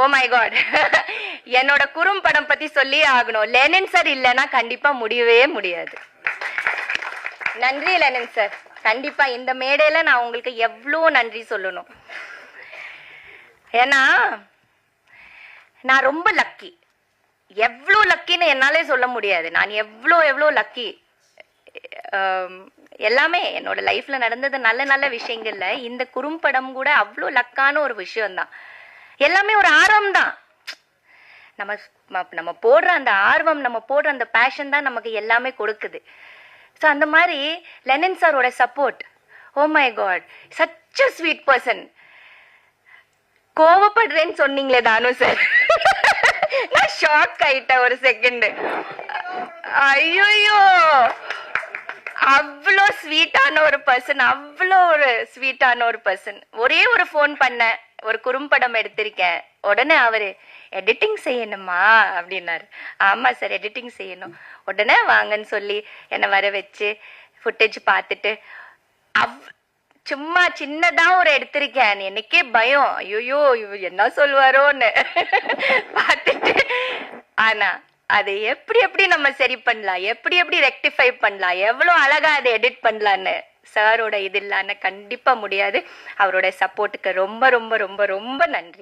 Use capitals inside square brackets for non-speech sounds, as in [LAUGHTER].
O my God என்னோட குறும்படம் பத்தி சொல்லி ஆகணும். லெனின் சார் இல்லைன்னா கண்டிப்பா முடியவே முடியாது. நன்றி லெனின் சார் கண்டிப்பா இந்த மேடையில நான் உங்களுக்கு எவ்வளோ நன்றி சொல்லணும். ஏன்னா நான் ரொம்ப லக்கி எவ்வளோ லக்கின்னு என்னாலே சொல்ல முடியாது. நான் எவ்வளோ எவ்வளோ லக்கி எல்லாமே என்னோட லைஃப்ல நடந்தது நல்ல நல்ல விஷயங்கள்ல. இந்த குறும்படம் கூட அவ்வளோ லக்கான ஒரு விஷயம்தான். எல்லாமே ஒரு ஆர்வம் தான் நம்ம நம்ம போடுற அந்த ஆர்வம் நம்ம போடுற அந்த பேஷன் தான் நமக்கு எல்லாமே கொடுக்குது. ஸோ அந்த மாதிரி லெனின் சாரோட support oh my god such a sweet person கோவப்படுறேன்னு சொன்னீங்களே தானு சார் நான் ஷாக் ஆயிட்டேன் ஒரு செகண்ட் ஐயோயோ! அவ்வளோ ஸ்வீட்டான ஒரு பர்சன் அவ்வளோ ஒரு ஸ்வீட்டான ஒரு பர்சன் ஒரே ஒரு ஃபோன் பண்ணேன். ஒரு குறும்படம் எடுத்திருக்கேன். உடனே அவரு எடிட்டிங் செய்யணுமா? அப்படின்னாரு. ஆமா சார் எடிட்டிங் செய்யணும். உடனே வாங்கன்னு சொல்லி என்னை வர வச்சு ஃபுட்டேஜ் பார்த்துட்டு அவ் சும்மா சின்னதா ஒரு எடுத்திருக்கேன். எனக்கே பயம். ஐயோ என்ன சொல்வாரோன்னு. [LAUGHS] பார்த்துட்டு ஆனா அதை எப்படி எப்படி நம்ம சரி பண்ணலாம்? எப்படி எப்படி ரெக்டிஃபை பண்ணலாம்? எவ்வளோ அழகா அதை எடிட் பண்ணலான்னு. சாரோட இது இல்லாம கண்டிப்பா முடியாது. அவரோட சப்போர்ட்டுக்கு ரொம்ப ரொம்ப ரொம்ப ரொம்ப நன்றி.